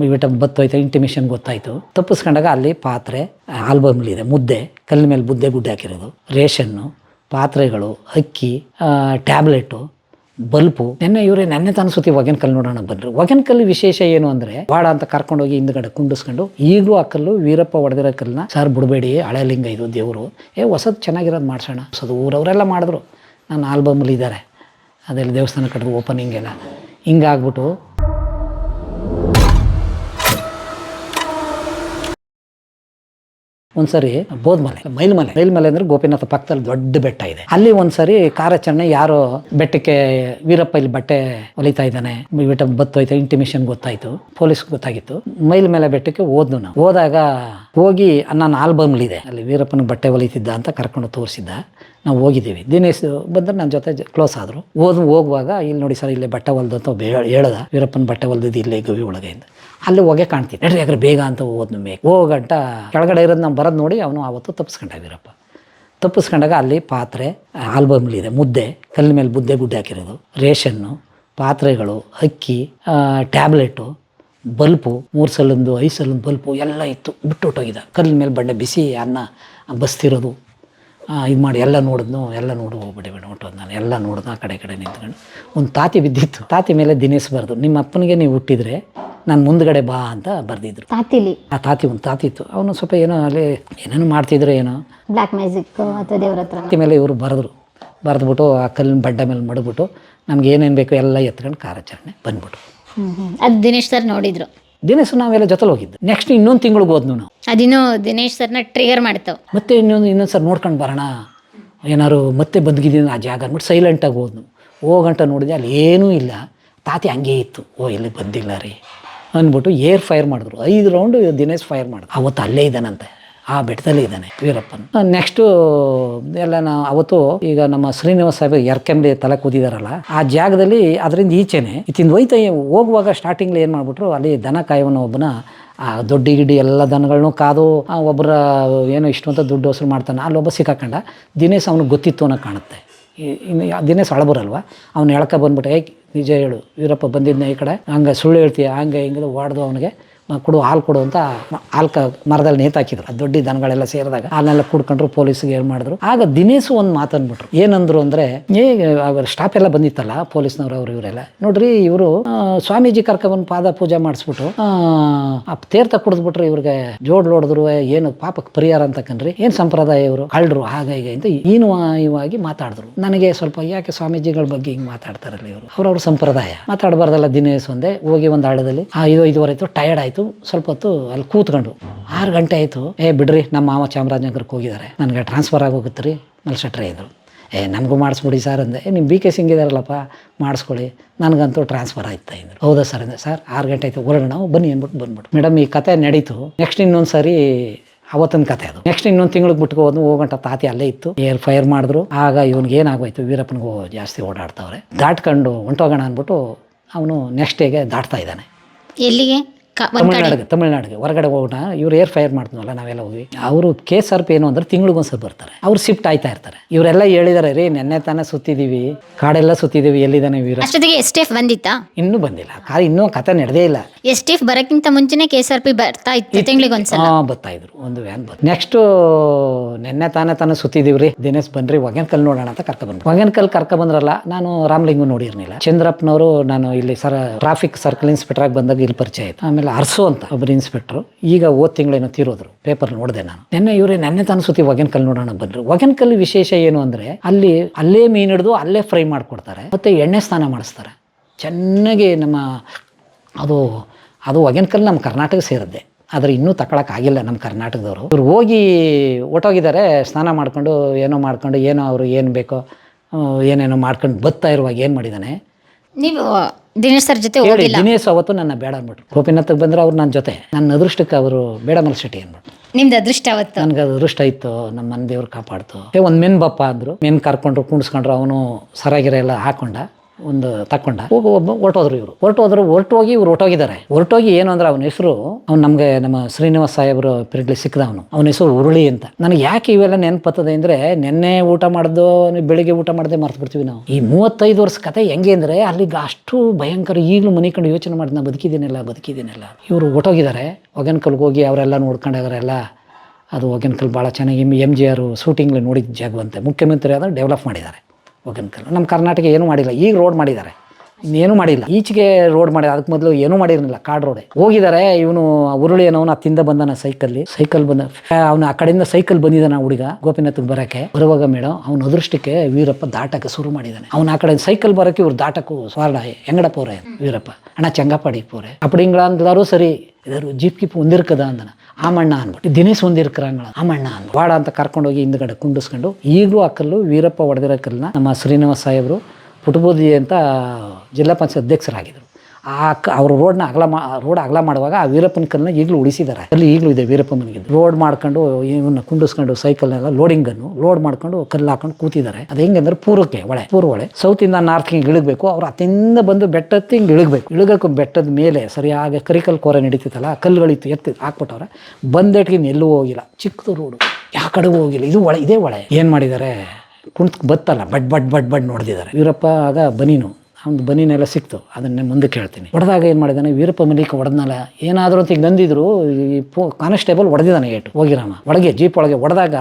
ಬಿಟ್ಟ ಬತ್ತೋಯ್ತು ಇಂಟಿಮೇಷನ್ ಗೊತ್ತಾಯಿತು. ತಪ್ಪಿಸ್ಕೊಂಡಾಗ ಅಲ್ಲಿ ಪಾತ್ರೆ ಆಲ್ಬಮ್ಲಿದೆ ಮುದ್ದೆ, ಕಲ್ಲಿನ ಮೇಲೆ ಮುದ್ದೆ ಗುಡ್ಡೆ ಹಾಕಿರೋದು, ರೇಷನ್ನು, ಪಾತ್ರೆಗಳು, ಅಕ್ಕಿ ಟ್ಯಾಬ್ಲೆಟು ಬಲ್ಪು. ನೆನ್ನೆ ಇವರೇ, ನೆನ್ನೆ ತಾನು ಒಗೆನ್ ಕಲ್ಲು ನೋಡೋಣ ಬಂದರು. ಒಗೆನ್ ಕಲ್ಲು ವಿಶೇಷ ಏನು ಅಂದರೆ ಬಾಡ ಅಂತ ಕರ್ಕೊಂಡೋಗಿ ಹಿಂದ್ಗಡೆ ಕುಂಡಿಸ್ಕೊಂಡು, ಈಗಲೂ ಆ ಕಲ್ಲು ವೀರಪ್ಪ ಹೊಡೆದಿರೋ ಕಲ್ಲನ್ನ ಸರ್ ಬಿಡಬೇಡಿ ಹಳೆ ಲಿಂಗ ಇದು ದೇವರು. ಏ, ಹೊಸದು ಚೆನ್ನಾಗಿರೋದು ಮಾಡ್ಸೋಣ. ಹೊಸದು ಊರವರೆಲ್ಲ ಮಾಡಿದ್ರು. ನನ್ನ ಆಲ್ಬಮಲ್ಲಿ ಇದ್ದಾರೆ ಅದೆಲ್ಲ ದೇವಸ್ಥಾನ ಕಟ್ಟಿದ್ರು ಓಪನಿಂಗ್ ಎಲ್ಲ. ಹಿಂಗಾಗ್ಬಿಟ್ಟು ಒಂದ್ಸರಿ ಬೋದ್ಮಲೆ ಮೈಲ್ಮಲೆ ಮೈಲ್ಮಲೆ ಅಂದ್ರೆ ಗೋಪಿನಾಥ ಪಕ್ಕದಲ್ಲಿ ದೊಡ್ಡ ಬೆಟ್ಟ ಇದೆ. ಅಲ್ಲಿ ಒಂದ್ಸರಿ ಕಾರ್ಯಾಚರಣೆ ಯಾರೋ ಬೆಟ್ಟಕ್ಕೆ ವೀರಪ್ಪ ಇಲ್ಲಿ ಬಟ್ಟೆ ಹೊಲಿತಾ ಇದ್ದಾನೆ. ಬೆಟ್ಟ ಬತ್ತೋಯ್ತು ಇಂಟಿಮೇಷನ್ ಗೊತ್ತಾಯ್ತು ಪೊಲೀಸ್ ಗೊತ್ತಾಗಿತ್ತು. ಮೈಲ್ ಮೇಲೆ ಬೆಟ್ಟಕ್ಕೆ ಹೋದ್ನು ನಾವು. ಹೋದಾಗ ಹೋಗಿ ನನ್ನ ಆಲ್ಬಮ್ಲಿದೆ ಅಲ್ಲಿ ವೀರಪ್ಪನ ಬಟ್ಟೆ ಹೊಲಿತಿದ್ದ ಅಂತ ಕರ್ಕೊಂಡು ತೋರಿಸಿದ್ದ. ನಾವು ಹೋಗಿದ್ದೀವಿ. ದಿನೇಶ್ ಬಂದ್ರೆ ನನ್ನ ಜೊತೆ ಕ್ಲೋಸ್ ಆದರು. ಹೋದ್ ಹೋಗುವಾಗ, ಇಲ್ಲಿ ನೋಡಿ ಸರ್, ಇಲ್ಲೇ ಬಟ್ಟೆ ಹೊಲ್ದು ಅಂತ ಹೇಳದ. ವೀರಪ್ಪನ ಬಟ್ಟೆ ಹೊಲ್ದಿದ್ದು ಇಲ್ಲೇ ಗವಿ ಒಳಗೆ ಅಂತ ಅಲ್ಲಿ ಹೊಗೆ ಕಾಣ್ತೀನಿ ನಡ್ರಿ ಯಾಕ್ರೆ ಬೇಗ ಅಂತ ಹೋದ್ನು ಮೇಗ್ ಹೋಗಂಟ ಕೆಳಗಡೆ ಇರೋದು ನಾವು ಬರೋದು ನೋಡಿ ಅವನು ಆವತ್ತು ತಪ್ಪಿಸ್ಕೊಂಡ ವೀರಪ್ಪ. ತಪ್ಪಿಸ್ಕೊಂಡಾಗ ಅಲ್ಲಿ ಪಾತ್ರೆ ಆಲ್ಬಮ್ಲಿದೆ. ಮುದ್ದೆ ಕಲ್ಲಿನ ಮೇಲೆ ಮುದ್ದೆ ಗುಡ್ಡೆ ಹಾಕಿರೋದು. ರೇಷನ್ನು, ಪಾತ್ರೆಗಳು, ಅಕ್ಕಿ ಟ್ಯಾಬ್ಲೆಟು, ಬಲ್ಪು, ಮೂರು ಸಲೊಂದು, ಐದು ಸಲೊಂದು ಬಲ್ಪು ಎಲ್ಲ ಇತ್ತು. ಬಿಟ್ಟು ಹೊಟ್ಟೋಗಿದ್ದ ಕಲ್ಲಿನ ಮೇಲೆ ಬಂಡೆ ಬಿಸಿ ಅನ್ನ ಬಸ್ತಿರೋದು. ಇದು ಮಾಡಿ ಎಲ್ಲ ನೋಡಿದ್ನು. ಎಲ್ಲ ನೋಡಿ ಹೋಗ್ಬಿಡಿ ಬೇಡ. ಹೊಟ್ಟೋದು ನಾನು ಎಲ್ಲ ನೋಡಿದ್ನು ಆ ಕಡೆ ಕಡೆ ನಿಂತ್ಕೊಂಡು. ಒಂದು ತಾತಿ ಬಿದ್ದಿತ್ತು. ತಾತಿ ಮೇಲೆ ದಿನೇಸ್ಬಾರ್ದು ನಿಮ್ಮ ಅಪ್ಪನಿಗೆ ನೀವು ಹುಟ್ಟಿದ್ರೆ ನಾನು ಮುಂದ್ಗಡೆ ಬಾ ಅಂತ ಬರ್ದಿದ್ರು. ತಾತಿಲಿ. ಆ ತಾತಿ ಒಂದು ತಾತಿ ಇತ್ತು. ಅವನು ಸ್ವಲ್ಪ ಏನೋ ಅಲ್ಲಿ ಏನೇನೋ ಮಾಡ್ತಿದ್ರು ಏನೋ. ಬ್ಲ್ಯಾಕ್ ಮ್ಯಾಜಿಕ್ ಅಥವಾ ದೇವ್ರ ಹತ್ರ. ತಾತಿ ಮೇಲೆ ಇವರು ಬರೆದ್ರು. ಬರೆದ್ಬಿಟ್ಟು ಆ ಕಲ್ಲಿನ ಬಡ್ಡ ಮೇಲೆ ಮಡಗ್ಬಿಟ್ಟು ನಮ್ಗೆ ಏನೇನು ಬೇಕು ಎಲ್ಲ ಎತ್ಕೊಂಡು ಕಾರ್ಯಾಚರಣೆ ಬಂದ್ಬಿಟ್ಟು ಹ್ಮ್ ಹ್ಮ್. ಅದು ದಿನೇಶ್ ಸರ್ ನೋಡಿದ್ರು. ದಿನೇಶ್ ನಾವೆಲ್ಲ ಜೊತೆಲಿ ಹೋಗಿದ್ದು. ನೆಕ್ಸ್ಟ್ ಇನ್ನೊಂದು ತಿಂಗಳಿಗೆ ಹೋದ್ನು ನಾವು. ಅದಿನ್ನೂ ದಿನೇಶ್ ಸರ್ನ ಟ್ರಿಗರ್ ಮಾಡ್ತಾವ್. ಮತ್ತೆ ಇನ್ನೊಂದು ಇನ್ನೊಂದು ಸರ್ ನೋಡ್ಕೊಂಡು ಬರೋಣ. ಏನಾರು ಮತ್ತೆ ಬಂದ್ಗಿದ್ದೀನಿ ಆ ಜಾಗ ಅಂದ್ಬಿಟ್ಟು ಸೈಲೆಂಟಾಗಿ ಹೋದ್ನು. ಹೋಗಂಟ ನೋಡಿದೆ ಅಲ್ಲಿ ಏನೂ ಇಲ್ಲ. ತಾತಿ ಹಂಗೆ ಇತ್ತು. ಓ ಇಲ್ಲಿ ಬಂದಿಲ್ಲ ರೀ. ಅಂದ್ಬಿಟ್ಟು ಏರ್ ಫೈರ್ ಮಾಡಿದ್ರು. ಐದು ರೌಂಡ್ ದಿನೇಶ್ ಫೈರ್ ಮಾಡಿದ್ರು. ಅವತ್ತು ಅಲ್ಲೇ ಇದ್ದಾನಂತೆ. ಆ ಬೆಟ್ಟದಲ್ಲಿ ಇದ್ದಾನೆ ವೀರಪ್ಪನ. ನೆಕ್ಸ್ಟು ಎಲ್ಲ ನಾ ಅವತ್ತು ಈಗ ನಮ್ಮ ಶ್ರೀನಿವಾಸ ಸಾಹೇಬ್ ಎರ್ಕೆಂಬಿ ತಲೆ ಕೂದಿದಾರಲ್ಲ ಆ ಜಾಗದಲ್ಲಿ ಅದರಿಂದ ಈಚೆನೆ ಇತ್ತಿಂದ ಹೋಯ್ತಾ ಹೋಗುವಾಗ ಸ್ಟಾರ್ಟಿಂಗ್ಲಿ ಏನು ಮಾಡ್ಬಿಟ್ರು, ಅಲ್ಲಿ ದನ ಕಾಯುವನ ಒಬ್ಬನ, ಆ ದೊಡ್ಡ ಗಿಡ್ಡಿ ಎಲ್ಲ ದನಗಳನ್ನೂ ಕಾದು ಒಬ್ಬರ ಏನೋ ಇಷ್ಟು ಅಂತ ದುಡ್ಡು ವಸೂಲು ಮಾಡ್ತಾನೆ. ಅಲ್ಲೊಬ್ಬ ಸಿಕ್ಕಾಕಂಡ, ದಿನೇಶ್ ಅವನಿಗೆ ಗೊತ್ತಿತ್ತು ಅನ್ನೋ ಕಾಣುತ್ತೆ. ಇನ್ನು ದಿನೇಶ್ ಅಳಬರಲ್ವ? ಅವ್ನು ಎಳ್ಕ ಬಂದ್ಬಿಟ್ಟು, ಏಯ್ ನಿಜ ಹೇಳು ವೀರಪ್ಪ ಬಂದಿದ್ನ ಈ ಕಡೆ. ಹಂಗೆ ಸುಳ್ಳು ಹೇಳ್ತೀಯ ಹಂಗೆ ಹಿಂಗೆ ಹೊಡೆದು ಅವನಿಗೆ. ಕೊಡು, ಹಾಲು ಕೊಡು ಅಂತ ಹಾಲು ಮರದಲ್ಲಿ ನೇತಾಕಿದ್ರು ದೊಡ್ಡ ದನಗಳೆಲ್ಲ ಸೇರಿದಾಗ ಹಾಲನ್ನೆಲ್ಲ ಕುಡ್ಕೊಂಡ್ರು ಪೊಲೀಸ್ಗೆ ಏನು ಮಾಡಿದ್ರು. ಆಗ ದಿನೇಶು ಒಂದು ಮಾತನ್ಬಿಟ್ರು ಏನಂದ್ರು ಅಂದರೆ, ಏ ಸ್ಟಾಫ್ ಎಲ್ಲ ಬಂದಿತ್ತಲ್ಲ, ಪೊಲೀಸ್ನವ್ರು, ಅವ್ರು, ಇವರೆಲ್ಲ. ನೋಡ್ರಿ, ಇವರು ಸ್ವಾಮೀಜಿ ಕರ್ಕೊಬಂದು ಪಾದ ಪೂಜೆ ಮಾಡಿಸ್ಬಿಟ್ಟು ತೇರ್ತ ಕುಡಿದ್ಬಿಟ್ರೆ ಇವ್ರಿಗೆ. ಜೋಡ್ ನೋಡಿದ್ರು ಏನು ಪಾಪಕ್ಕೆ ಪರಿಹಾರ ಅಂತ ಕಣ್ರಿ ಏನು ಸಂಪ್ರದಾಯ ಇವರು? ಕಳ್ಳರು, ಹಾಗೆ, ಹೀಗೆ ಅಂತ ಇವಾಗಿ ಮಾತಾಡಿದ್ರು. ನನಗೆ ಸ್ವಲ್ಪ ಯಾಕೆ ಸ್ವಾಮೀಜಿಗಳ ಬಗ್ಗೆ ಹಿಂಗೆ ಮಾತಾಡ್ತಾರಲ್ಲ ಇವರು? ಅವ್ರವ್ರ ಸಂಪ್ರದಾಯ. ಮಾತಾಡಬಾರ್ದಲ್ಲ ದಿನೇಶ್ ಒಂದೇ. ಹೋಗಿ ಒಂದು ಆಳದಲ್ಲಿ, ಆ ಐದು ಐದುವರೆ ಆಯ್ತು ಟಯರ್ಡ್ ಆಯಿತು. ಸ್ವಲ್ಪ ಹೊತ್ತು ಅಲ್ಲಿ ಕೂತ್ಕೊಂಡು ಆರು ಗಂಟೆ ಆಯಿತು. ಏ, ಬಿಡ್ರಿ, ನಮ್ಮ ಮಾವ ಚಾಮರಾಜನಗರಕ್ಕೆ ಹೋಗಿದ್ದಾರೆ. ನನಗೆ ಟ್ರಾನ್ಸ್ಫರ್ ಆಗೋಗುತ್ತೆ ರೀ ಮಲ್ಸಟ್ರೆ ಇದ್ದರು ಏ, ನಮಗೂ ಮಾಡಿಸ್ಬಿಡಿ ಸರ್ ಅಂದೆ. ನಿಮ್ಮ ಬಿ ಕೆ ಸಿಂಗ್ ಇದಾರಲ್ಲಪ್ಪ, ಮಾಡಿಸ್ಕೊಳ್ಳಿ. ನನಗಂತೂ ಟ್ರಾನ್ಸ್ಫರ್ ಆಯ್ತಾ ಇದ್ರು. ಹೌದಾ ಸರ್ ಅಂದೆ. ಸರ್ ಆರು ಗಂಟೆ ಆಯ್ತು. ಹೊರಡೋಣ ನಾವು ಬನ್ನಿ ಅಂದ್ಬಿಟ್ಟು ಬಂದ್ಬಿಟ್ಟು. ಮೇಡಮ್ ಈ ಕತೆ ನಡೀತು. ನೆಕ್ಸ್ಟ್ ಇನ್ನೊಂದು ಸಾರಿ ಅವತ್ತಿನ ಕತೆ ಅದು. ನೆಕ್ಸ್ಟ್ ಇನ್ನೊಂದು ತಿಂಗಳಿಗೆ ಬಿಟ್ಟು ಹೋದ್ನು. ಹೋಗಂಟ ತಾತಿ ಅಲ್ಲೇ ಇತ್ತು. ಏರ್ ಫೈರ್ ಮಾಡಿದ್ರು. ಆಗ ಇವನಿಗೆ ಏನಾಗೋಯ್ತು? ವೀರಪ್ಪನಿಗೂ ಜಾಸ್ತಿ ಓಡಾಡ್ತಾವ್ರೆ. ದಾಟ್ಕೊಂಡು ಹೊಂಟೋಗೋಣ ಅಂದ್ಬಿಟ್ಟು ಅವನು ನೆಕ್ಸ್ಟ್ ಡೇಗೆ ದಾಟ್ತಾ ಇದ್ದಾನೆ. ಎಲ್ಲಿಗೆ? ತಮಿಳ್ನಾಡಿಗೆ ತಮಿಳ್ನಾಡಿಗೆ ಹೊರಗಡೆ ಹೋಗೋಣ ಇವ್ರು ಏರ್ ಫೈರ್ ಮಾಡ್ತೀವಲ್ಲ ನಾವೆಲ್ಲ ಹೋಗಿ. ಅವರು ಕೆ ಎಸ್ ಆರ್ ಪಿ ಏನು ಅಂದ್ರೆ ತಿಂಗಳಿಗೊಂದ್ಸಲ ಬರ್ತಾರೆ. ಅವ್ರು ಶಿಫ್ಟ್ ಆಯ್ತಾ ಇರ್ತಾರೆ. ಇವರೆಲ್ಲ ಹೇಳಿದಾರೆ ರೀ ನೆನ್ನೆ ತಾನೇ ಸುತ್ತಿದೀವಿ. ಕಾಡೆಲ್ಲ ಸುತ್ತಿದೀವಿ ಎಲ್ಲಿದ್ದಾನೆ ವೀರ ಅಷ್ಟೊತ್ತಿಗೆ ಎಸ್ ಎಫ್ ಬಂದಿತ್ತಾ? ಇನ್ನೂ ಬಂದಿಲ್ಲ. ಕಾರ್ ಇನ್ನೂ ಕತೆ ನಡೆದೇ ಇಲ್ಲ. ಎಸ್ ಟಿ ಎಫ್ ಬರಕ್ಕಿಂತ ಮುಂಚೆನೆ ಕೆ ಎಸ್ ಆರ್ ಪಿ ಬರ್ತಾ ಇತ್ತು ತಿಂಗಳಿಗೊಂದ್ಸಲ ಹಾ ಬರ್ತಾ ಇದ್ರು. ಒಂದು ವ್ಯಾನ್ ಬಂತು ನೆಕ್ಸ್ಟ್ ನೆನ್ನೆ ತಾನೇ ತಾನೇ ಸುತ್ತಿದೀವಿ ರೀ ದಿನೇಶ್ ಬನ್ರಿ ಒಗೆನ್ಕಲ್ ನೋಡೋಣ ಅಂತ ಕರ್ಕ ಬಂದ್ರು ಒಗೆನ್ಕಲ್ ಕರ್ಕ ಬಂದ್ರಲ್ಲ ನಾನು ರಾಮಲಿಂಗು ನೋಡಿರ್ನಿಲ್ಲ ಚಂದ್ರಪ್ಪನವರು ನಾನು ಇಲ್ಲಿ ಸರ್ ಟ್ರಾಫಿಕ್ ಸರ್ಕಲ್ ಇನ್ಸ್ಪೆಕ್ಟರ್ ಆಗಿ ಬಂದಾಗ ಇಲ್ಲಿ ಪರಿಚಯ ಆಯ್ತು. ಆಮೇಲೆ ಅರ್ಸು ಅಂತ ಒಬ್ಬರು ಇನ್ಸ್ಪೆಕ್ಟರ್ ಈಗ ಓದ್ ತಿಂಗಳೇನೋ ತೀರೋದ್ರು. ಪೇಪರ್ ನೋಡಿದೆ ನಾನು. ನೆನ್ನೆ ಇವರೇ ನೆನ್ನೆ ತಾನು ಸುತ್ತಿ ನೋಡೋಣ ಬಂದರು. ಒಗೆನ್ಕಲ್ ವಿಶೇಷ ಏನು ಅಂದ್ರೆ ಅಲ್ಲಿ ಅಲ್ಲೇ ಮೀನು ಹಿಡಿದು ಅಲ್ಲೇ ಫ್ರೈ ಮಾಡ್ಕೊಡ್ತಾರೆ. ಮತ್ತೆ ಎಣ್ಣೆ ಸ್ನಾನ ಮಾಡಿಸ್ತಾರೆ. ಚೆನ್ನಾಗಿ ನಮ್ಮ ಅದು ಅದು ಒಗೆನ್ಕಲ್ ನಮ್ಮ ಕರ್ನಾಟಕ ಸೇರಿದ್ದೆ. ಆದರೆ ಇನ್ನೂ ತಗೊಳಕ್ಕಾಗಿಲ್ಲ ನಮ್ಮ ಕರ್ನಾಟಕದವರು. ಇವ್ರು ಹೋಗಿ ಹೊಟ್ಟೋಗಿದ್ದಾರೆ ಸ್ನಾನ ಮಾಡ್ಕೊಂಡು ಏನೋ ಮಾಡ್ಕೊಂಡು ಏನೋ ಅವರು ಏನು ಬೇಕೋ ಏನೇನೋ ಮಾಡ್ಕೊಂಡು ಬತ್ತಾ ಇರುವಾಗ ಏನು ಮಾಡಿದ್ದಾನೆ? ನೀವು ದಿನೇಶ್ ಸರ್ ಜೊತೆ ಹೇಳಿ ಹೋಗಿಲ್ಲ. ದಿನೇಶ್ ಅವತ್ತು ನನ್ನ ಬೇಡ ಅನ್ಬಿಟ್ರು ಗೋಪಿನಾಥಕ್ಕೆ ಬಂದ್ರೆ ಅವ್ರು ನನ್ನ ಜೊತೆ. ನನ್ನ ಅದೃಷ್ಟಕ್ಕೆ ಅವರು ಬೇಡ ಮಲ್ಸಟ್ಟಿ ಅಂದ್ಬಿಟ್ಟು ನಿಮ್ದು ಅದೃಷ್ಟ ಅವತ್ತು? ನನ್ಗೆ ಅದು ಅದೃಷ್ಟ ಇತ್ತು. ನಮ್ಮ ಮನೆ ದೇವ್ರು ಕಾಪಾಡ್ತು. ಏ ಒಂದು ಮೆನ್ ಬಪ್ಪ ಅಂದ್ರು. ಮೆನ್ ಕರ್ಕೊಂಡ್ರು ಕುಣಿಸ್ಕೊಂಡ್ರು ಅವನು ಸರಾಗಿರ ಎಲ್ಲ ಹಾಕೊಂಡ. ಒಂದು ತಕ್ಕೊಂಡ. ಹೋಗಿ ಒಬ್ಬ ಹೊರಟೋದ್ರು ಇವರು. ಹೊರಟೋದ್ರು, ಹೊರಟೋಗಿ ಇವ್ರು ಹೊರಟೋಗಿದ್ದಾರೆ. ಹೊರಟೋಗಿ ಏನು ಅಂದ್ರೆ ಅವನ ಹೆಸರು, ಅವ್ನು ನಮಗೆ ನಮ್ಮ ಶ್ರೀನಿವಾಸ ಸಾಹೇಬ್ರು ಪಿರಿಗ್ಲಿ ಸಿಕ್ಕದ ಅವನು. ಅವನ ಹೆಸರು ಉರುಳಿ ಅಂತ. ನನಗೆ ಯಾಕೆ ಇವೆಲ್ಲ ನೆನಪತ್ತದೆ ಅಂದರೆ ನೆನ್ನೆ ಊಟ ಮಾಡ್ದು ಬೆಳಿಗ್ಗೆ ಊಟ ಮಾಡದೆ ಮರ್ತು ಬಿಡ್ತೀವಿ ನಾವು. ಈ ಮೂವತ್ತೈದು ವರ್ಷ ಕತೆ ಹೆಂಗೆ ಅಂದರೆ ಅಲ್ಲಿಗೆ ಅಷ್ಟು ಭಯಂಕರ ಈಗಲೂ ಮನೆ ಕಂಡು ಯೋಚನೆ ಮಾಡಿ ನಾ ಬದುಕಿದ್ದೀನಿಲ್ಲ ಬದುಕಿದ್ದೀನಿಲ್ಲ. ಇವರು ಹೊಟ್ಟೋಗಿದ್ದಾರೆ ಒಗನ್ಕಲ್ಗೆ ಹೋಗಿ ಅವರೆಲ್ಲ ನೋಡ್ಕೊಂಡಾಗಾರೆಲ್ಲ ಅದು ಒಗನ್ಕಲ್ ಭಾಳ ಚೆನ್ನಾಗಿ ಎಂ ಜಿ ಆರು ಶೂಟಿಂಗ್ಲಿ ನೋಡಿದ ಜಾಗವಂತೆ. ಮುಖ್ಯಮಂತ್ರಿ ಆದ್ರೆ ಡೆವಲಪ್ ಮಾಡಿದ್ದಾರೆ. ಒಗನ್ಕಲ್ ನಮ್ಮ ಕರ್ನಾಟಕ ಏನೂ ಮಾಡಿಲ್ಲ ಈಗ ರೋಡ್ ಮಾಡಿದ್ದಾರೆ. ಇನ್ನೇನು ಮಾಡಿಲ್ಲ. ಈಚೆಗೆ ರೋಡ್ ಮಾಡಿದ ಅದಕ್ಕೆ ಮೊದಲು ಏನು ಮಾಡಿರಲಿಲ್ಲ, ಕಾಡ್ ರೋಡೆ ಹೋಗಿದ್ದಾರೆ ಇವನು ಉರುಳಿ ಏನೋನ ತಿಂದ ಬಂದಾನ ಸೈಕಲ್ಲಿ ಸೈಕಲ್ ಬಂದ, ಅವನು ಆ ಕಡೆಯಿಂದ ಸೈಕಲ್ ಬಂದಿದ್ದಾನ ಹುಡುಗ ಗೋಪಿನಾಥ್ ಬರಕ್ಕೆ. ಬರುವಾಗ ಮೇಡಮ್ ಅವ್ನ ಅದೃಷ್ಟಕ್ಕೆ ವೀರಪ್ಪ ದಾಟಕ್ಕೆ ಶುರು ಮಾಡಿದ್ದಾನೆ ಅವ್ನು ಆ ಕಡೆ ಸೈಕಲ್ ಬರಕ್ಕೆ ಇವ್ರು ದಾಟಕ್ಕೂ ಸ್ವಾರ್ಡ ಹೆಂಗಡ ಪೋರೆ ವೀರಪ್ಪ? ಅಣ್ಣ ಚಂಗಪ್ಪಾಡಿ ಪೋರೆ ಅಪ್ಪಡಿಂಗಳ ಅಂದ್ಲಾರು ಸರಿ ಇದರು ಜೀಪ್ ಕಿಪ್ ಒಂದಿರ್ಕದ ಅಂದನ. ಆಮಣ್ಣ ಅನ್ಬಿಟ್ಟು ದಿನೇಶ್ ಒಂದಿರ್ಕರಂಗಳ ಆಮಣ್ಣ ಅನ್ಬಿಟ್ಟು ವಾಡ ಅಂತ ಕರ್ಕೊಂಡೋಗಿ ಹಿಂದ್ಗಡೆ ಕುಂಡಿಸ್ಕೊಂಡು, ಈಗಲೂ ಆ ಕಲ್ಲು ವೀರಪ್ಪ ಹೊಡೆದಿರೋ ಕಲ್ಲನ್ನ ನಮ್ಮ ಶ್ರೀನಿವಾಸ ಸಾಹೇಬರು ಪುಟಬೋದಿ ಅಂತ ಜಿಲ್ಲಾ ಪಂಚಾಯತ್ ಅಧ್ಯಕ್ಷರಾಗಿದ್ದರು. ಆ ಕ, ಅವ್ರು ರೋಡ್ನ ಅಗಲ ಮಾ, ರೋಡ್ ಅಗಲ ಮಾಡುವಾಗ ಆ ವೀರಪ್ಪನ ಕಲ್ಲನ್ನ ಈಗಲೂ ಉಳಿಸಿದ್ದಾರೆ. ಅಲ್ಲಿ ಈಗಲೂ ಇದೆ ವೀರಪ್ಪ ಮನೆಗೆ ರೋಡ್ ಮಾಡ್ಕೊಂಡು ಇವನ್ನ ಕುಂಡಿಸ್ಕೊಂಡು ಸೈಕಲ್ನೆಲ್ಲ ಲೋಡಿಂಗ್ ಅನ್ನು ಲೋಡ್ ಮಾಡ್ಕೊಂಡು ಕಲ್ಲು ಹಾಕೊಂಡು ಕೂತಿದ್ದಾರೆ. ಅದು ಹೆಂಗಂದ್ರೆ ಪೂರ್ವಕ್ಕೆ ಒಳೆ ಪೂರ್ವ ಒಳೆ ಸೌತಿಂದ ನಾರ್ತ್ ಹಿಂಗೆ ಇಳಿಗಬೇಕು. ಅವ್ರು ಅತ್ತಿಂದ ಬಂದು ಬೆಟ್ಟತ್ತಿ ಹಿಂಗೆ ಇಳಿಗಬೇಕು. ಇಳಿಗಕ್ಕೆ ಬೆಟ್ಟದ ಮೇಲೆ ಸರಿಯಾಗಿ ಕರಿಕಲ್ ಕೋರೆ ನಡೀತಿತ್ತಲ್ಲ, ಕಲ್ಲುಗಳಿತ್ತು, ಎತ್ತಿ ಹಾಕ್ಬಿಟ್ಟವ್ರೆ. ಬಂದೇಟ್ಗೆ ಎಲ್ಲೂ ಹೋಗಿಲ್ಲ. ಚಿಕ್ಕದು ರೋಡು. ಯಾವ ಕಡೆಗೂ ಹೋಗಿಲ್ಲ? ಇದು ಒಳೆ, ಇದೇ ಒಳೆ. ಏನು ಮಾಡಿದ್ದಾರೆ? ಕುಂತ್ ಬತ್ತಲ್ಲ ಬಡ್ ಬಡ್ ಬಡ್ ಬಡ್ ನೋಡ್ತಿದ್ದಾರೆ ವೀರಪ್ಪ ಆಗ ಬನೀನು. ಅವ್ನು ಬನ್ನಿನೆಲ್ಲ ಸಿಕ್ತು ಅದನ್ನೇ ಮುಂದಕ್ಕೆ ಹೇಳ್ತೀನಿ ಹೊಡೆದಾಗ ಏನು ಮಾಡಿದಾನೆ ವೀರಪ್ಪ ಮಲಿಕ್ ಹೊಡೆದ್ನಲ್ಲ ಏನಾದರೂ ಅಂತ ಈಗ ಬಂದಿದ್ರು ಈ ಪೋ, ಕಾನ್ಸ್ಟೇಬಲ್ ಹೊಡೆದಿದ್ದಾನೆ ಏಟು ಹೋಗಿರಾಮ. ಒಳಗೆ, ಜೀಪ್ ಒಳಗೆ ಹೊಡೆದಾಗ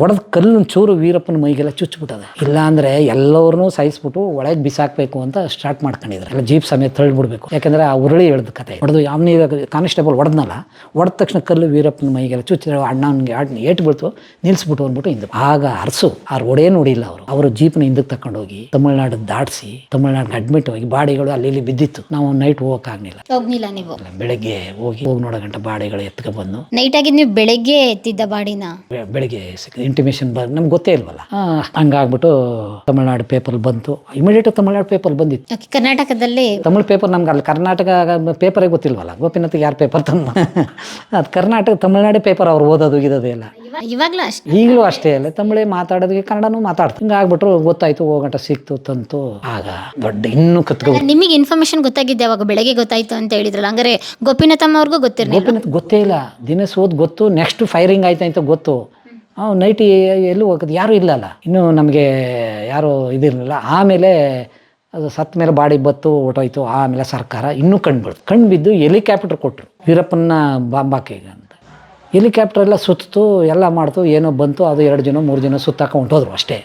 ಹೊಡೆದ ಕಲ್ಲು ಚೂರು ವೀರಪ್ಪನ ಮೈಗೆಲ್ಲ ಚುಚ್ಚಿಬಿಟ್ಟದೆ ಇಲ್ಲ ಅಂದರೆ ಎಲ್ಲರನ್ನೂ ಸಾಯಿಸ್ಬಿಟ್ಟು ಒಳಗೆ ಬಿಸಾಕಬೇಕು ಅಂತ ಸ್ಟಾರ್ಟ್ ಮಾಡ್ಕೊಂಡಿದ್ರು. ಎಲ್ಲ ಜೀಪ್ ಸಮೇತ ತಳ್ಳಿಬಿಡ್ಬೇಕು. ಯಾಕಂದ್ರೆ ಆ ಉರುಳಿ ಹೇಳ್ದ ಕತೆ. ಹೊಡೆದು ಯಾವನೇ ಕಾನ್ಸ್ಟೇಬಲ್ ಹೊಡೆದ್ನಲ್ಲ ಹೊಡೆದ ತಕ್ಷಣ ಕಲ್ಲು ವೀರಪ್ಪನ ಮೈಗೆಲ್ಲ ಚುಚ್ಚಿದ್ರೆ ಅಣ್ಣನಿಗೆ ಅಣ್ಣ ಏಟು ಬೀಳ್ತು ನಿಲ್ಸ್ಬಿಟ್ಟು ಅಂದ್ಬಿಟ್ಟು ಹಿಂದೆ ಆಗ ಅರಸು, ಆ ರೋಡೇ ನೋಡಿಲ್ಲ ಅವರು. ಅವರು ಜೀಪ್ನ ಹಿಂದಕ್ಕೆ ತಗೊಂಡೋಗಿ ತಮಿಳ್ನಾಡು ದಾಟಿಸಿ ತಮಿಳ್ನಾಡಿಗೆ ಅಡ್ಮಿಟ್ ಹೋಗಿ ಬಾಡಿಗಳು ಅಲ್ಲಿ ಇಲ್ಲಿ ಬಿದ್ದಿತ್ತು. ನಾವು ನೈಟ್ ಹೋಗೋಕ್ಕಾಗಲಿಲ್ಲ ಹೋಗ್ಲಿಲ್ಲ ನೀವು. ಬೆಳಗ್ಗೆ ಹೋಗಿ ಹೋಗಿ ನೋಡೋ ಗಂಟ ಬಾಡಿಗಳು ಎತ್ಕೊಂಡ್ಬಂದು ಬಂದು. ನೈಟ್ ಆಗಿ ನೀವು ಬೆಳಗ್ಗೆ ಎತ್ತಿದ್ದ ಬಾಡಿನ? ಬೆಳಗ್ಗೆ ಬೆಳಿಗ್ಗೆ ಇಂಟಿಮೇಷನ್ ಬರ್ ನಮ್ಗೆ ಗೊತ್ತೇ ಇಲ್ವಲ್ಲ? ಆ, ಹಂಗಾಗ್ಬಿಟ್ಟು ತಮಿಳ್ನಾಡು ಪೇಪರ್ ಬಂತು. ಇಮಿಡಿಯೇಟ್ ತಮಿಳ್ನಾಡು ಪೇಪರ್ ಬಂದಿತ್ತು. ಕರ್ನಾಟಕದಲ್ಲಿ ತಮಿಳು ಪೇಪರ್ ನಮ್ಗೆ ಅಲ್ಲಿ ಕರ್ನಾಟಕ ಪೇಪರೇ ಗೊತ್ತಿಲ್ವಲ್ಲ? ಗೋಪಿನಾಥ್ ಯಾರು ಪೇಪರ್ ತಂದ? ಅದು ಕರ್ನಾಟಕ ತಮಿಳ್ನಾಡು ಪೇಪರ್ ಅವ್ರು ಓದೋದು ಗಿದೋದು ಎಲ್ಲ. ಇವಾಗ್ಲೂ ಅಷ್ಟೇ. ಈಗಲೂ ಅಷ್ಟೇ ಅಲ್ಲ ತಮಿಳೇ ಮಾತಾಡೋದಕ್ಕೆ ಕನ್ನಡನೂ ಮಾತಾಡ್ತು ಹಿಂಗಾಗ್ಬಿಟ್ರು ಗೊತ್ತಾಯ್ತು ಹೋಗಂಟ ಸಿಕ್ತು ತಂತು. ಆಗ ದೊಡ್ಡ ಇನ್ನೂ ಕತ್ಕೊ ನಿಮಗೆ ಇನ್ಫಾರ್ಮೇಶನ್ ಗೊತ್ತಾಗಿದ್ದೆ ಅವಾಗ ಬೆಳಗ್ಗೆ ಗೊತ್ತಾಯ್ತು ಅಂತ ಹೇಳಿದ್ರಲ್ಲ ಹಂಗಾರೆ ಗೋಪಿನಾಥಮ್ಮ ಅವ್ರಿಗೂ ಗೊತ್ತಿರಲಿಲ್ಲ. ಗೋಪಿನಾಥ್ ಗೊತ್ತೇ ಇಲ್ಲ. ದಿನ ಸೋದ್ ಗೊತ್ತು ನೆಕ್ಸ್ಟ್ ಫೈರಿಂಗ್ ಆಯ್ತು ಅಂತ ಗೊತ್ತು. ಅವ್ನು ನೈಟಿ ಎಲ್ಲೂ ಹೋಗೋದು ಯಾರೂ ಇಲ್ಲಲ್ಲ ಇನ್ನೂ ನಮಗೆ ಯಾರೂ ಇದಿರಲಿಲ್ಲ. ಆಮೇಲೆ ಅದು ಸತ್ತ ಮೇಲೆ ಬಾಡಿ ಬತ್ತು ಓಟೋಯ್ತು ಆಮೇಲೆ ಸರ್ಕಾರ ಇನ್ನೂ ಕಣ್ಬಿಡ್ತು ಕಣ್ಬಿದ್ದು ಹೆಲಿಕಾಪ್ಟರ್ ಕೊಟ್ಟರು ವೀರಪ್ಪನ ಬಾಂಬಾಕಿಗೆ ಅಂತ ಹೆಲಿಕಾಪ್ಟರ್ ಎಲ್ಲ ಸುತ್ತು ಎಲ್ಲ ಮಾಡ್ತು ಏನೋ ಬಂತು ಅದು ಎರಡು ಜನ ಮೂರು ಜನ ಸುತ್ತಾಕ ಹೊಂಟೋದ್ರು ಅಷ್ಟೇ.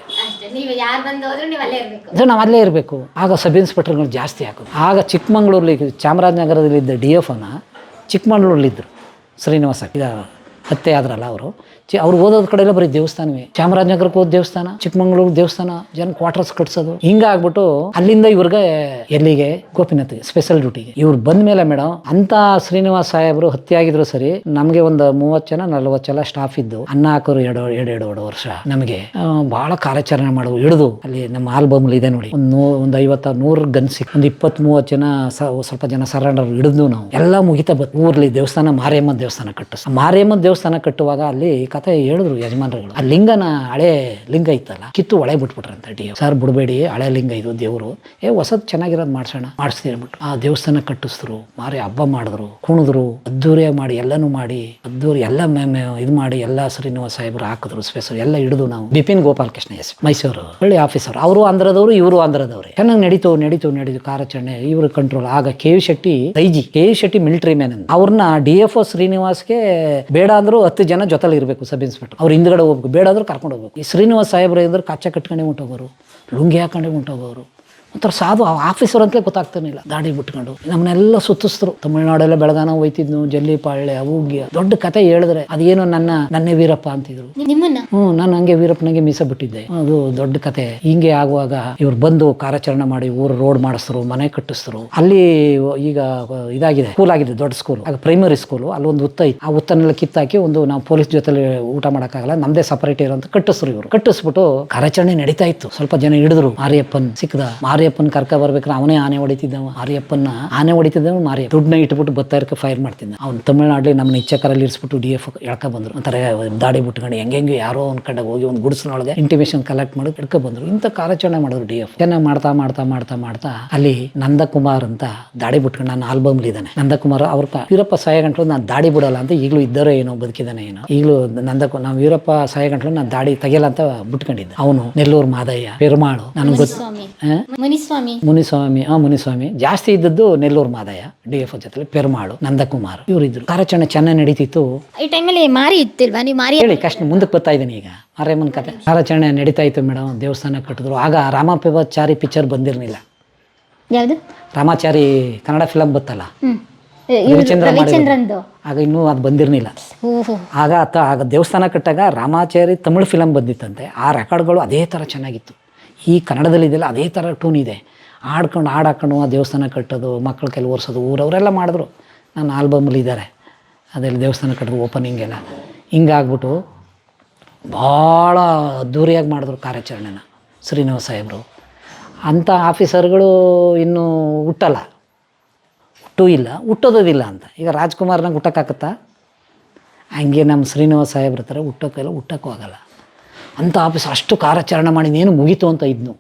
ಅದು ನಾವು ಅಲ್ಲೇ ಇರಬೇಕು. ಆಗ ಸಬ್ ಇನ್ಸ್ಪೆಕ್ಟರ್ಗಳು ಜಾಸ್ತಿ ಹಾಕೋದು. ಆಗ ಚಿಕ್ಕಮಂಗ್ಳೂರಲ್ಲಿ ಚಾಮರಾಜನಗರದಲ್ಲಿದ್ದ ಡಿ ಎಫ್ ಅನ್ನ ಚಿಕ್ಕಮಂಗ್ಳೂರಲ್ಲಿದ್ದರು ಶ್ರೀನಿವಾಸ ಹತ್ಯೆ ಆದ್ರಲ್ಲ ಅವರು. ಅವ್ರು ಓದೋದ್ ಕಡೆ ಎಲ್ಲ ಬರೀ ದೇವಸ್ಥಾನವೇ. ಚಾಮರಾಜನಗರಕ್ಕೆ ಹೋದ ದೇವಸ್ಥಾನ ಚಿಕ್ಕಮಂಗ್ಳೂರ್ ದೇವಸ್ಥಾನ, ಜನ ಕ್ವಾರ್ಟರ್ಸ್ ಕಟ್ಸೋದು. ಹಿಂಗಾಗ್ಬಿಟ್ಟು ಅಲ್ಲಿಂದ ಇವ್ರಿಗೆ ಎಲ್ಲಿಗೆ? ಗೋಪಿನಾಥ್ಗೆ ಸ್ಪೆಷಲ್ ಡ್ಯೂಟಿಗೆ ಇವ್ರು ಬಂದ ಮೇಲೆ ಮೇಡಮ್ ಅಂತ ಶ್ರೀನಿವಾಸ್ ಸಾಹೇಬರು ಹತ್ಯೆ ಆಗಿದ್ರು ಸರಿ, ನಮಗೆ ಒಂದು ಮೂವತ್ತು ಜನ, ನಲ್ವತ್ತು ಜನ ಸ್ಟಾಫ್ ಇದ್ದು ಅನ್ನ ಹಾಕೋರು ಎರಡು ಎರಡು ಎರಡು ವರ್ಷ ನಮಗೆ ಬಹಳ ಕಾರ್ಯಾಚರಣೆ ಮಾಡುವ ಹಿಡಿದು, ಅಲ್ಲಿ ನಮ್ಮ ಆಲ್ಬಮ್ ಇದೆ ನೋಡಿ. ಒಂದು ಒಂದು ಐವತ್ತ ನೂರು ಗನ್ ಸಿಕ್ಕ ಒಂದು ಇಪ್ಪತ್ತ್ ಮೂವತ್ತು ಜನ ಸ್ವಲ್ಪ ಜನ ಸರೆಂಡರ್ ಹಿಡಿದು ನಾವು. ಎಲ್ಲ ಮುಗಿತಾ ಬತ್ ಊರ್ಲಿ ದೇವಸ್ಥಾನ ಮಾರಿಯಮ್ಮ ದೇವಸ್ಥಾನ ಕಟ್ಟಿಸ್. ಮಾರಿಯಮ್ಮ ದೇವಸ್ಥಾನ ಕಟ್ಟುವಾಗ ಅಲ್ಲಿ ಕತೆ ಹೇಳಿದ್ರು ಯಜಮಾನರುಗಳು. ಆ ಲಿಂಗನ ಹಳೆ ಲಿಂಗ ಇತ್ತಲ್ಲ, ಕಿತ್ತು ಒಳೆ ಬಿಟ್ಬಿಟ್ರಂತ ಡಿ ಸರ್ ಬಿಡಬೇಡಿ, ಹಳೆ ಲಿಂಗ ಇದು ದೇವರು. ಏ, ಹೊಸದ್ ಚೆನ್ನಾಗಿರೋದು ಮಾಡ್ಸೋಣ. ಮಾಡಿಸ್ತೀವಿ ಅಂದ್ಬಿಟ್ಟು ಆ ದೇವಸ್ಥಾನ ಕಟ್ಟಿಸಿದ್ರು ಮಾರಿ ಹಬ್ಬ ಮಾಡಿದ್ರು, ಕುಣಿದ್ರು ಅದ್ದೂರಿಯಾಗಿ ಮಾಡಿ, ಎಲ್ಲನೂ ಮಾಡಿ, ಅದ್ದೂರಿ ಎಲ್ಲ ಇದು ಮಾಡಿ, ಎಲ್ಲ ಶ್ರೀನಿವಾಸ ಸಾಹೇಬರು ಹಾಕಿದ್ರು, ಸ್ಪೆಷಲ್ ಎಲ್ಲ ಹಿಡಿದು ನಾವು. ಬಿಪಿನ್ ಗೋಪಾಲ್ ಕೃಷ್ಣ ಎಸ್ ಮೈಸೂರು, ಹಳ್ಳಿ ಆಫೀಸರ್. ಅವರು ಆಂಧ್ರದವರು, ಇವರು ಆಂಧ್ರದವ್ರೆ. ಚೆನ್ನಾಗಿ ನಡೀತು ನಡೀತು ನಡೀತು ಕಾರಾಚರಣೆ ಇವರು ಕಂಟ್ರೋಲ್ ಆಗ K V Shetty, IG, K V Shetty military man ಅವ್ರನ್ನ ಡಿ ಎಫ್ ಒ ಶ್ರೀನಿವಾಸ್ಗೆ ಬೇಡ ಅಂದ್ರೂ ಹತ್ತು ಜನ ಜೊತೆಲಿ ಇರಬೇಕು. ಸಬ್ ಇನ್ಸ್ಪೆಕ್ಟರ್ ಅವ್ರು ಹಿಂದ್ಗಡೆ ಹೋಗ್ಬೇಕು. ಬೇಡ ಕರ್ಕೊಂಡು ಹೋಗ್ಬೇಕು. ಈ ಶ್ರೀನಿವಾಸ ಸಾಹೇಬ್ರ ಇದ್ರೆ ಕಚ್ಚೆ ಕಟ್ಕೊಂಡೇ ಹೊಂಟೋಗೋರು ಲುಂಗಿ ಹಾಕೊಂಡೇ ಹೊಂಟೋಗೋರು ಒಂಥರ ಸಾಧು ಆಫೀಸರ್ ಅಂತಲೇ ಗೊತ್ತಾಗ್ತಾನಿಲ್ಲ ದಾಡಿ ಬಿಟ್ಕೊಂಡು. ನಮ್ಮನ್ನೆಲ್ಲ ಸುತ್ತಿಸ್ತರು ತಮಿಳ್ನಾಡೆಲ್ಲ ಬೆಳಗಾನ ಹೋಯ್ತಿದ್ನು ಜಲ್ಲಿಪಾಳ್ಯ ಅವುಗ್ಯ. ದೊಡ್ಡ ಕತೆ ಹೇಳಿದ್ರೆ ಅದೇನು ನನ್ನ ನನ್ನೇ ವೀರಪ್ಪ ಅಂತಿದ್ರು. ಹ್ಞೂ ನಾನು ಹಂಗೆ ವೀರಪ್ಪನಿಗೆ ಮೀಸ ಬಿಟ್ಟಿದ್ದೆ. ಅದು ದೊಡ್ಡ ಕತೆ. ಹಿಂಗೆ ಆಗುವಾಗ ಇವ್ರು ಬಂದು ಕಾರ್ಯಾಚರಣೆ ಮಾಡಿ ಊರು ರೋಡ್ ಮಾಡಿಸಿದ್ರು ಮನೆ ಕಟ್ಟಿಸಿದ್ರು ಅಲ್ಲಿ ಈಗ ಇದಾಗಿದೆ ಸ್ಕೂಲ್ ಆಗಿದೆ ದೊಡ್ಡ ಸ್ಕೂಲ್ ಆಗ ಪ್ರೈಮರಿ ಸ್ಕೂಲು ಅಲ್ಲಿ ಒಂದು ಹುತ್ತ ಇತ್ತು. ಆ ಹುತ್ತನ್ನೆಲ್ಲ ಕಿತ್ತಾಕಿ ಒಂದು ನಾವು ಪೊಲೀಸ್ ಜೊತೆಲಿ ಊಟ ಮಾಡೋಕ್ಕಾಗಲ್ಲ ನಮ್ದೇ ಸಪರೇಟ್ ಇರೋ ಅಂತ ಕಟ್ಟಿಸ್ರು ಇವರು. ಕಟ್ಟಿಸ್ಬಿಟ್ಟು ಕಾರ್ಯಾಚರಣೆ ನಡೀತಾ ಇತ್ತು. ಸ್ವಲ್ಪ ಜನ ಹಿಡಿದ್ರು. ಮಾರಿಯಪ್ಪನ್ ಸಿಕ್ಕದ. ಮಾರಿಯಪ್ಪ ಮಾರಿಯಪ್ಪನ ಕರ್ಕ ಬರ್ಬೇಕಾದ್ರೆ ಅವನೇ ಆನೆ ಹೊಡಿತಿದ್ದವ. ಮಾರಿಯಪ್ಪನ ಆನೆ ಹೊಡಿತಿದ್ದವ ಮಾರಿಯಪ್ಪ. ದುಡ್ಡನ್ನ ಇಟ್ಬಿಟ್ಟು ಬತ್ತಾರಕ್ಕೆ ಫೈರ್ ಮಾಡ್ತಿದ್ದ. ಅವ್ನು ತಮಿಳ್ನಾಡಲ್ಲಿ ನಮ್ಮ ನಿಚ್ಚಕರಲ್ಲಿ ಇರಿಸ್ಬಿಟ್ಟು ಡಿ ಎಫ್ ಎಳ್ಕ ಬಂದ್ರು. ಒಂಥರ ದಾಡಿ ಬಿಟ್ಕೊಂಡು ಹೆಂಗೆ ಯಾರೋ ಒಂದ್ ಕಡೆ ಹೋಗಿ ಒಂದು ಗುಡ್ಸ್ನೊಳಗೆ ಇಂಟಿಮೇಷನ್ ಕಲೆಕ್ಟ್ ಮಾಡಿ ಎಡ್ಕ ಬಂದ್ರು. ಇಂಥ ಕಾರ್ಯಾಚರಣೆ ಮಾಡಿದ್ರು ಡಿ ಎಫ್ ಚೆನ್ನಾಗಿ ಮಾಡ್ತಾ ಮಾಡ್ತಾ ಮಾಡ್ತಾ ಮಾಡ್ತಾ ಅಲ್ಲಿ ನಂದಕುಮಾರ್ ಅಂತ ದಾಡಿ ಬಿಟ್ಕೊಂಡು ನಾನು ಆಲ್ಬಮ್ ಇದ್ದಾನೆ. ನಂದಕುಮಾರ್ ಅವ್ರ ವೀರಪ್ಪ ವೀರಪ್ಪ ಸಾಯಗಂಟ್ಲು ನಾನು ದಾಡಿ ಬಿಡಲ್ಲ ಅಂತ ಈಗಲೂ ಇದ್ದಾರೋ ಏನೋ ಬದುಕಿದಾನೆ ಏನೋ. ಈಗಲೂ ನಂದಕು ನಾವು ವೀರಪ್ಪ ಸಾಯಗಂಟ್ಲು ನಾನು ದಾಡಿ ತೆಗಿಯಲ್ಲ ಅಂತ ಬಿಟ್ಕೊಂಡಿದ್ದೆ. ಅವನು ನೆಲ್ಲೂರು ಮಾದಯ್ಯ ಪೆರುಮಾಳು. ನನಗೆ ಗೊತ್ತು? ಮುನಿಸ್ವಾಮಿ. ಮುನಿಸ್ವಾಮಿ ಆ ಮುನಿಸ್ವಾಮಿ ಜಾಸ್ತಿ ಇದ್ದದ್ದು ನೆಲ್ಲೂರು ಮಾದಯ್ಯ ಡಿ ಎಫ್ ಜೊತೆ ಪೆರುಮಾಳು ನಂದಕುಮಾರ್ ಇವರಿದ್ರು ಕಾರ್ಯಾಚರಣೆ ಚೆನ್ನಾಗಿ ನಡೀತಿತ್ತು. ಈ ಟೈಮಲ್ಲಿ ಮಾರಿ ಇತ್ತಿಲ್ವಾ ನೀವು ಮಾರಿ ಹೇಳಿ ಕಷ್ಟ ಮುಂದಕ್ಕೆ ಬರ್ತಾ ಇದ್ದೀನಿ ಈಗ. ಮಾರೇಮನ್ ಕತೆ. ಕಾರ್ಯಾಚರಣೆ ನಡೀತಾ ಇತ್ತು ಮೇಡಮ್ ದೇವಸ್ಥಾನ ಕಟ್ಟಿದ್ರು. ಆಗ ರಾಮಾಪಿವಾಚಾರಿ ಪಿಕ್ಚರ್ ಬಂದಿರಲಿಲ್ಲ. ಯಾವುದು? ರಾಮಾಚಾರಿ ಕನ್ನಡ ಫಿಲಮ್ ಬತ್ತಲ್ಲ. ರವಿಚಂದ್ರ. ಆಗ ಇನ್ನೂ ಅದು ಬಂದಿರಲಿಲ್ಲ. ಓಹೋ. ಆಗ ಆತ ಆಗ ದೇವಸ್ಥಾನ ಕಟ್ಟಾಗ ರಾಮಾಚಾರಿ ತಮಿಳು ಫಿಲಮ್ ಬಂದಿತ್ತಂತೆ. ಆ ರೆಕಾರ್ಡ್ಗಳು ಅದೇ ಥರ ಚೆನ್ನಾಗಿತ್ತು. ಈ ಕನ್ನಡದಲ್ಲಿ ಇದೆಲ್ಲ ಅದೇ ಥರ ಟೂನ್ ಇದೆ. ಆಡ್ಕೊಂಡು ಹಾಡು ಹಾಕೊಂಡು ಆ ದೇವಸ್ಥಾನ ಕಟ್ಟೋದು ಮಕ್ಕಳು ಕೆಲವು ಒರೆಸೋದು ಊರವರೆಲ್ಲ ಮಾಡಿದ್ರು. ನನ್ನ ಆಲ್ಬಮಲ್ಲಿ ಇದ್ದಾರೆ. ಅದೆಲ್ಲ ದೇವಸ್ಥಾನ ಕಟ್ಟಿದ್ರು ಓಪನಿಂಗ್ ಎಲ್ಲ. ಹಿಂಗಾಗ್ಬಿಟ್ಟು ಭಾಳ ಅದ್ದೂರಿಯಾಗಿ ಮಾಡಿದ್ರು ಕಾರ್ಯಾಚರಣೆನ ಶ್ರೀನಿವಾಸ ಸಾಹೇಬರು. ಅಂಥ ಆಫೀಸರ್ಗಳು ಇನ್ನೂ ಹುಟ್ಟಲ್ಲ. ಹುಟ್ಟೂ ಇಲ್ಲ ಹುಟ್ಟೋದಿಲ್ಲ ಅಂತ. ಈಗ ರಾಜ್ಕುಮಾರ್ನಾಗ ಹುಟ್ಟಕ್ಕಾಗತ್ತಾ? ಹಂಗೆ ನಮ್ಮ ಶ್ರೀನಿವಾಸ ಸಾಹೇಬ್ರ ಹತ್ರ ಹುಟ್ಟೋಕ್ಕೆಲ್ಲ ಹುಟ್ಟಕ್ಕೂ ಆಗಲ್ಲ. ಅಂಥ ಆಫೀಸ್ ಅಷ್ಟು ಕಾರ್ಯಾಚರಣೆ ಮಾಡಿ ಏನು ಮುಗೀತು ಅಂತ ಇದ್ನು.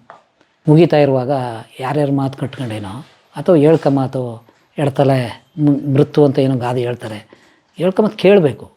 ಮುಗೀತಾ ಇರುವಾಗ ಯಾರ್ಯಾರು ಮಾತು ಕಟ್ಕೊಂಡೇನೋ ಅಥವಾ ಹೇಳ್ಕ ಮಾತು ಎಡ್ತಲೆ ಮೃತ್ಯು ಅಂತ ಏನೋ ಗಾದೆ ಹೇಳ್ತಾರೆ. ಹೇಳ್ಕೊಂಬತ್ತು ಕೇಳಬೇಕು.